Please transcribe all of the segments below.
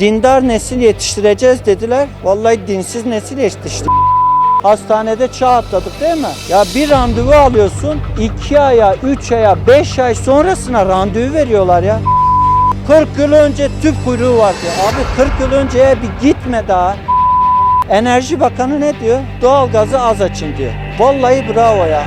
Dindar nesil yetiştireceğiz dediler. Vallahi dinsiz nesil yetiştirdik. Hastanede çağ atladık değil mi? Ya bir randevu alıyorsun, iki aya, üç aya, beş ay sonrasına randevu veriyorlar ya. 40 yıl önce tüp kuyruğu vardı. Abi 40 yıl önceye bir gitme daha. Enerji Bakanı ne diyor? Doğalgazı az açın diyor. Vallahi bravo ya.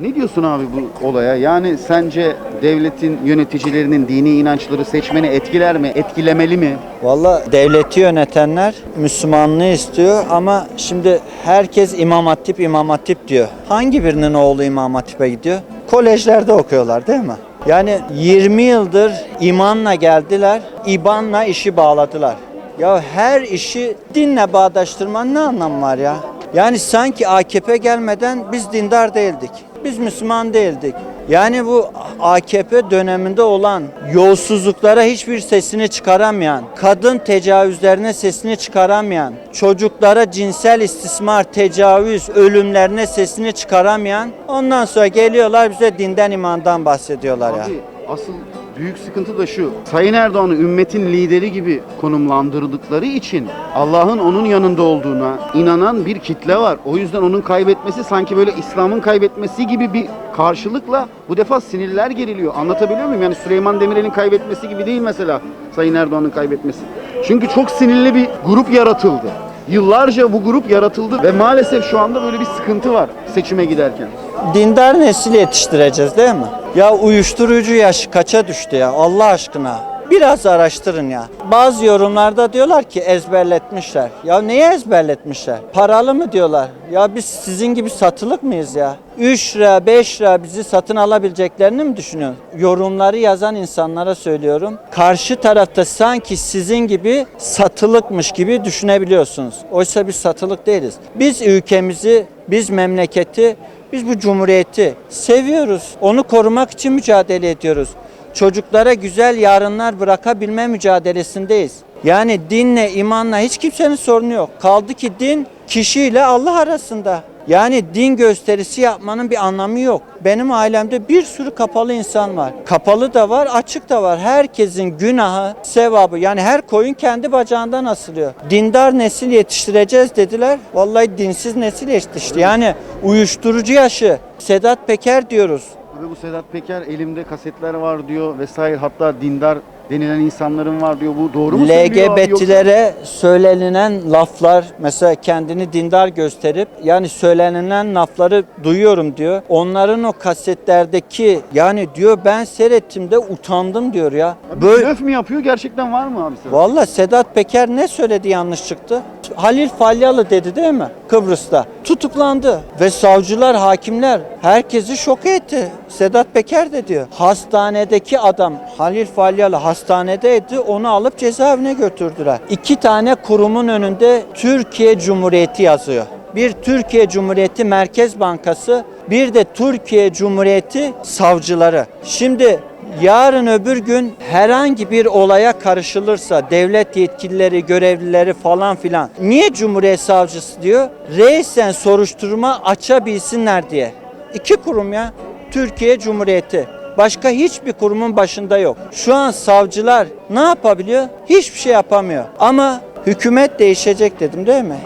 Ne diyorsun abi bu olaya? Yani sence devletin yöneticilerinin dini inançları seçmeni etkiler mi? Etkilemeli mi? Valla devleti yönetenler Müslümanlığı istiyor ama şimdi herkes İmam Hatip İmam Hatip diyor. Hangi birinin oğlu İmam Hatip'e gidiyor? Kolejlerde okuyorlar değil mi? Yani 20 yıldır imanla geldiler, ibanla işi bağladılar. Ya her işi dinle bağdaştırmanın ne anlamı var ya? Yani sanki AKP gelmeden biz dindar değildik. Biz Müslüman değildik. Yani bu AKP döneminde olan yolsuzluklara hiçbir sesini çıkaramayan, kadın tecavüzlerine sesini çıkaramayan, çocuklara cinsel istismar, tecavüz, ölümlerine sesini çıkaramayan, ondan sonra geliyorlar bize dinden imandan bahsediyorlar ya. Abi asıl büyük sıkıntı da şu. Sayın Erdoğan'ı ümmetin lideri gibi konumlandırdıkları için Allah'ın onun yanında olduğuna inanan bir kitle var. O yüzden onun kaybetmesi sanki böyle İslam'ın kaybetmesi gibi bir karşılıkla bu defa sinirler geriliyor. Anlatabiliyor muyum? Yani Süleyman Demirel'in kaybetmesi gibi değil mesela Sayın Erdoğan'ın kaybetmesi. Çünkü çok sinirli bir grup yaratıldı. Yıllarca bu grup yaratıldı ve maalesef şu anda böyle bir sıkıntı var seçime giderken. Dindar nesil yetiştireceğiz değil mi? Ya uyuşturucu yaşı kaça düştü ya Allah aşkına? Biraz araştırın ya. Bazı yorumlarda diyorlar ki ezberletmişler. Ya neyi ezberletmişler? Paralı mı diyorlar? Ya biz sizin gibi satılık mıyız ya? 3 lira 5 lira bizi satın alabileceklerini mi düşünüyorsun? Yorumları yazan insanlara söylüyorum. Karşı tarafta sanki sizin gibi satılıkmış gibi düşünebiliyorsunuz. Oysa biz satılık değiliz. Biz ülkemizi, biz memleketi biz bu cumhuriyeti seviyoruz. Onu korumak için mücadele ediyoruz. Çocuklara güzel yarınlar bırakabilme mücadelesindeyiz. Yani dinle, imanla hiç kimsenin sorunu yok. Kaldı ki din kişiyle Allah arasında. Yani din gösterisi yapmanın bir anlamı yok. Benim ailemde bir sürü kapalı insan var. Kapalı da var, açık da var. Herkesin günahı, sevabı yani her koyun kendi bacağından asılıyor. Dindar nesil yetiştireceğiz dediler. Vallahi dinsiz nesil yetişti. Yani uyuşturucu yaşı. Sedat Peker diyoruz. Ve bu Sedat Peker elimde kasetler var diyor vesaire hatta dindar denilen insanların var diyor. Bu doğru mu LGBT'lere söylenilen laflar mesela kendini dindar gösterip yani söylenilen lafları duyuyorum diyor. Onların o kasetlerdeki yani diyor ben seyrettim de utandım diyor ya. Abi Böyle blöf mü yapıyor gerçekten var mı abi Sedat? Valla Sedat Peker ne söyledi yanlış çıktı? Halil Falyalı dedi değil mi? Kıbrıs'ta. Tutuklandı. Ve savcılar, hakimler herkesi şok etti. Sedat Peker de diyor. Hastanedeki adam Halil Falyalı hastanedeydi. Onu alıp cezaevine götürdüler. İki tane kurumun önünde Türkiye Cumhuriyeti yazıyor. Bir Türkiye Cumhuriyeti Merkez Bankası, bir de Türkiye Cumhuriyeti savcıları. Şimdi Yarın öbür gün herhangi bir olaya karışılırsa devlet yetkilileri, görevlileri falan filan niye Cumhuriyet Savcısı diyor? Reisen soruşturma açabilsinler diye. İki kurum ya. Türkiye Cumhuriyeti. Başka hiçbir kurumun başında yok. Şu an savcılar ne yapabiliyor? Hiçbir şey yapamıyor. Ama hükümet değişecek dedim değil mi?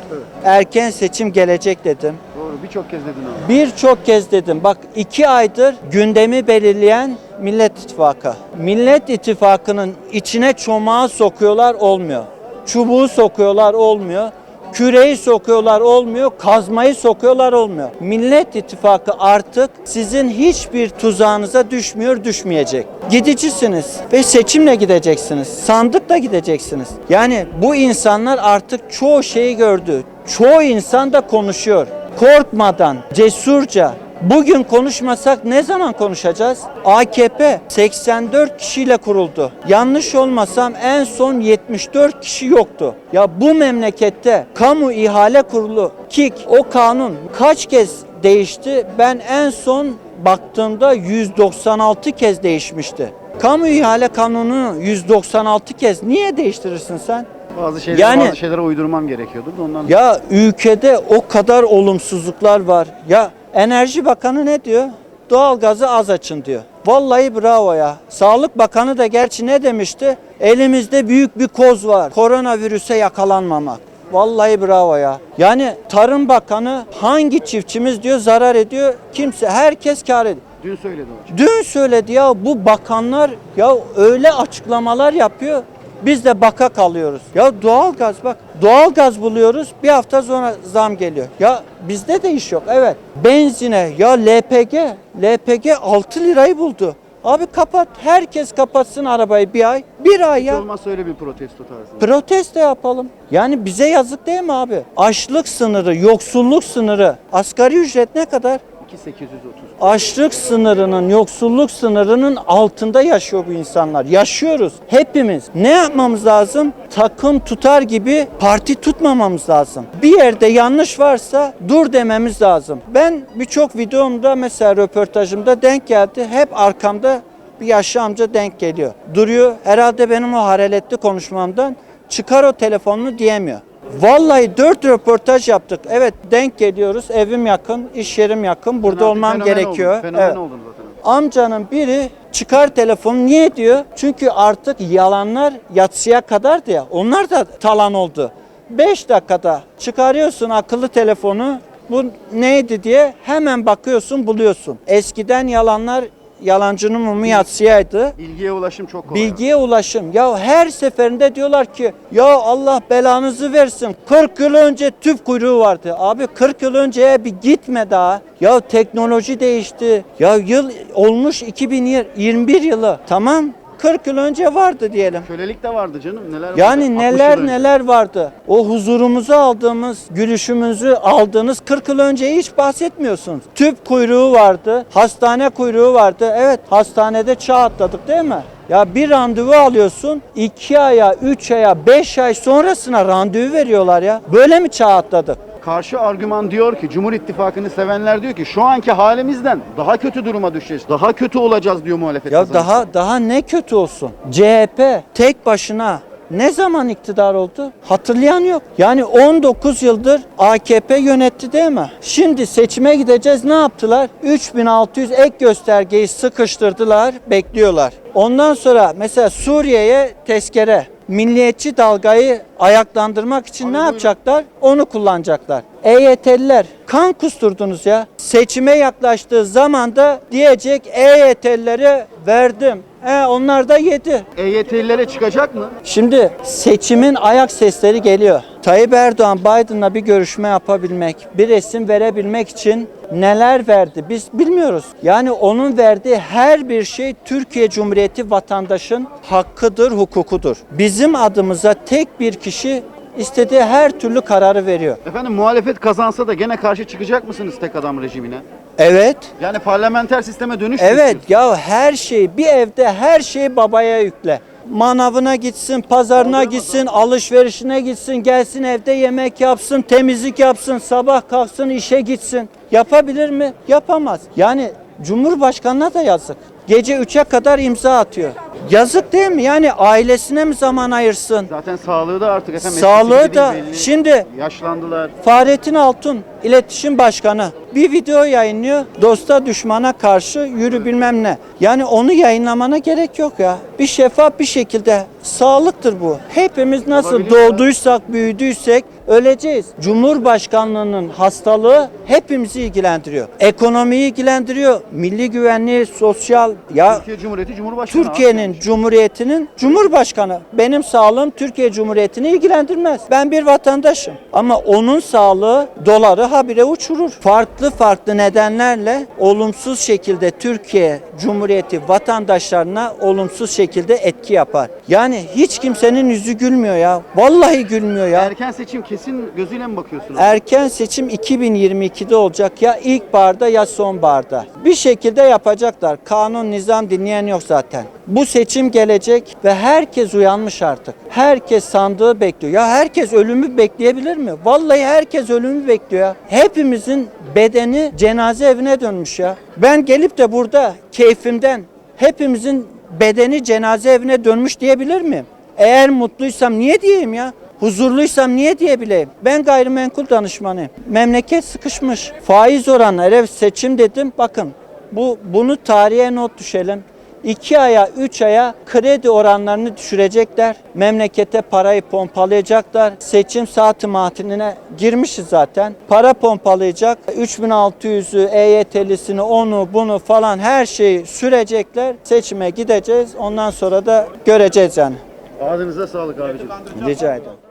Erken seçim gelecek dedim. Doğru birçok kez dedin abi. Birçok kez dedim. Bak iki aydır gündemi belirleyen Millet İttifakı. Millet İttifakı'nın içine çomağı sokuyorlar olmuyor. Çubuğu sokuyorlar olmuyor. Küreği sokuyorlar olmuyor, kazmayı sokuyorlar olmuyor. Millet İttifakı artık sizin hiçbir tuzağınıza düşmüyor, düşmeyecek. Gidicisiniz ve seçimle gideceksiniz. Sandıkla gideceksiniz. Yani bu insanlar artık çoğu şeyi gördü. Çoğu insan da konuşuyor. Korkmadan, cesurca, Bugün konuşmasak ne zaman konuşacağız? AKP 84 kişiyle kuruldu. Yanlış olmasam en son 74 kişi yoktu. Ya bu memlekette kamu ihale kurulu KİK o kanun kaç kez değişti? Ben en son baktığımda 196 kez değişmişti. Kamu ihale kanunu 196 kez niye değiştirirsin sen? Bazı şeyler Yani- bazı şeylere uydurmam gerekiyordu da ondan. Ya ülkede o kadar olumsuzluklar var. Ya Enerji Bakanı ne diyor? doğalgazı az açın diyor. Vallahi bravo ya. Sağlık Bakanı da gerçi ne demişti? Elimizde büyük bir koz var. Koronavirüse yakalanmamak. Vallahi bravo ya. Yani Tarım Bakanı hangi çiftçimiz diyor zarar ediyor? Kimse, herkes kar ediyor. Dün söyledi hocam. Dün söyledi ya bu bakanlar ya öyle açıklamalar yapıyor. Biz de baka kalıyoruz. Ya doğalgaz bak doğalgaz buluyoruz bir hafta sonra zam geliyor. Ya bizde de iş yok evet. Benzine ya LPG LPG 6 lirayı buldu. Abi kapat herkes kapatsın arabayı bir ay. Bir ay Hiç ya. olmazsa öyle bir protesto tarzı. Protesto yapalım. Yani bize yazık değil mi abi? Açlık sınırı, yoksulluk sınırı. Asgari ücret ne kadar? 2830. Açlık sınırının, yoksulluk sınırının altında yaşıyor bu insanlar. Yaşıyoruz hepimiz. Ne yapmamız lazım? Takım tutar gibi parti tutmamamız lazım. Bir yerde yanlış varsa dur dememiz lazım. Ben birçok videomda mesela röportajımda denk geldi. Hep arkamda bir yaşlı amca denk geliyor. Duruyor. Herhalde benim o hararetli konuşmamdan çıkar o telefonunu diyemiyor. Vallahi dört röportaj yaptık. Evet denk geliyoruz. Evim yakın, iş yerim yakın. Burada artık olmam fenomen gerekiyor. Oldun. Fenomen Evet. oldun zaten. Amcanın biri çıkar telefonu niye diyor? Çünkü artık yalanlar yatsıya kadardı ya. Onlar da talan oldu. 5 dakikada çıkarıyorsun akıllı telefonu. Bu neydi diye hemen bakıyorsun buluyorsun. Eskiden yalanlar yalancının mumu yatsıyaydı. Bilgiye ulaşım çok kolay. Bilgiye ulaşım. Ya her seferinde diyorlar ki ya Allah belanızı versin. 40 yıl önce tüp kuyruğu vardı. Abi 40 yıl önceye bir gitme daha. Ya teknoloji değişti. Ya yıl olmuş 2021 yılı. Tamam 40 yıl önce vardı diyelim. Kölelik de vardı canım. Neler vardı? Yani 60 yıl neler önce. neler vardı. O huzurumuzu aldığımız, gülüşümüzü aldığınız 40 yıl önce hiç bahsetmiyorsunuz. Tüp kuyruğu vardı, hastane kuyruğu vardı. Evet hastanede çağ atladık değil mi? Ya bir randevu alıyorsun 2 aya, 3 aya, 5 ay sonrasına randevu veriyorlar ya. Böyle mi çağ atladık? Karşı argüman diyor ki Cumhur İttifakı'nı sevenler diyor ki şu anki halimizden daha kötü duruma düşeceğiz. Daha kötü olacağız diyor muhalefet. Ya kazanırsa. daha daha ne kötü olsun. CHP tek başına ne zaman iktidar oldu? Hatırlayan yok. Yani 19 yıldır AKP yönetti değil mi? Şimdi seçime gideceğiz ne yaptılar? 3600 ek göstergeyi sıkıştırdılar, bekliyorlar. Ondan sonra mesela Suriye'ye tezkere, milliyetçi dalgayı ayaklandırmak için Abi ne buyurun. yapacaklar? Onu kullanacaklar. EYT'liler kan kusturdunuz ya. Seçime yaklaştığı zaman da diyecek EYT'lilere verdim. He, onlar da yedi. EYT'lilere çıkacak mı? Şimdi seçimin ayak sesleri geliyor. Tayyip Erdoğan Biden'la bir görüşme yapabilmek, bir resim verebilmek için neler verdi biz bilmiyoruz. Yani onun verdiği her bir şey Türkiye Cumhuriyeti vatandaşın hakkıdır, hukukudur. Bizim adımıza tek bir kişi istediği her türlü kararı veriyor. Efendim muhalefet kazansa da gene karşı çıkacak mısınız tek adam rejimine? Evet, Yani parlamenter sisteme dönüş Evet ya her şey bir evde her şeyi babaya yükle. Manavına gitsin, pazarına Kaldıramadı. gitsin, alışverişine gitsin, gelsin evde yemek yapsın, temizlik yapsın, sabah kalksın işe gitsin. Yapabilir mi? Yapamaz. Yani Cumhurbaşkanına da yazık. Gece 3'e kadar imza atıyor. Yazık değil mi? Yani ailesine mi zaman ayırsın? Zaten sağlığı da artık efendim Sağlığı gibi da değil belli. şimdi yaşlandılar. Fahrettin Altun iletişim başkanı bir video yayınlıyor. Dosta düşmana karşı yürü bilmem ne. Yani onu yayınlamana gerek yok ya. Bir şeffaf bir şekilde sağlıktır bu. Hepimiz nasıl Olabilir ya. doğduysak, büyüdüysek öleceğiz. Cumhurbaşkanlığının hastalığı hepimizi ilgilendiriyor. Ekonomiyi ilgilendiriyor. Milli güvenliği, sosyal ya Türkiye Cumhuriyeti Cumhurbaşkanı. Türkiye'nin Cumhuriyeti'nin Cumhurbaşkanı. Benim sağlığım Türkiye Cumhuriyeti'ni ilgilendirmez. Ben bir vatandaşım. Ama onun sağlığı doları habire uçurur. Farklı farklı nedenlerle olumsuz şekilde Türkiye Cumhuriyeti vatandaşlarına olumsuz şekilde etki yapar. Yani hiç kimsenin yüzü gülmüyor ya. Vallahi gülmüyor ya. Erken seçim kesin gözüyle mi bakıyorsunuz? Erken seçim 2022'de olacak ya ilkbaharda ya sonbaharda. Bir şekilde yapacaklar. Kanun, nizam dinleyen yok zaten. Bu seçim gelecek ve herkes uyanmış artık. Herkes sandığı bekliyor. Ya herkes ölümü bekleyebilir mi? Vallahi herkes ölümü bekliyor ya. Hepimizin bedeni cenaze evine dönmüş ya. Ben gelip de burada keyfimden hepimizin bedeni cenaze evine dönmüş diyebilir miyim? Eğer mutluysam niye diyeyim ya? Huzurluysam niye diyebileyim? Ben gayrimenkul danışmanıyım. Memleket sıkışmış. Faiz oranları, evet seçim dedim. Bakın Bu bunu tarihe not düşelim. 2 aya 3 aya kredi oranlarını düşürecekler. Memlekete parayı pompalayacaklar. Seçim saati matiline girmişiz zaten. Para pompalayacak. 3600'ü, EYT'lisini, onu bunu falan her şeyi sürecekler. Seçime gideceğiz. Ondan sonra da göreceğiz yani. Ağzınıza sağlık abicim. Rica ederim.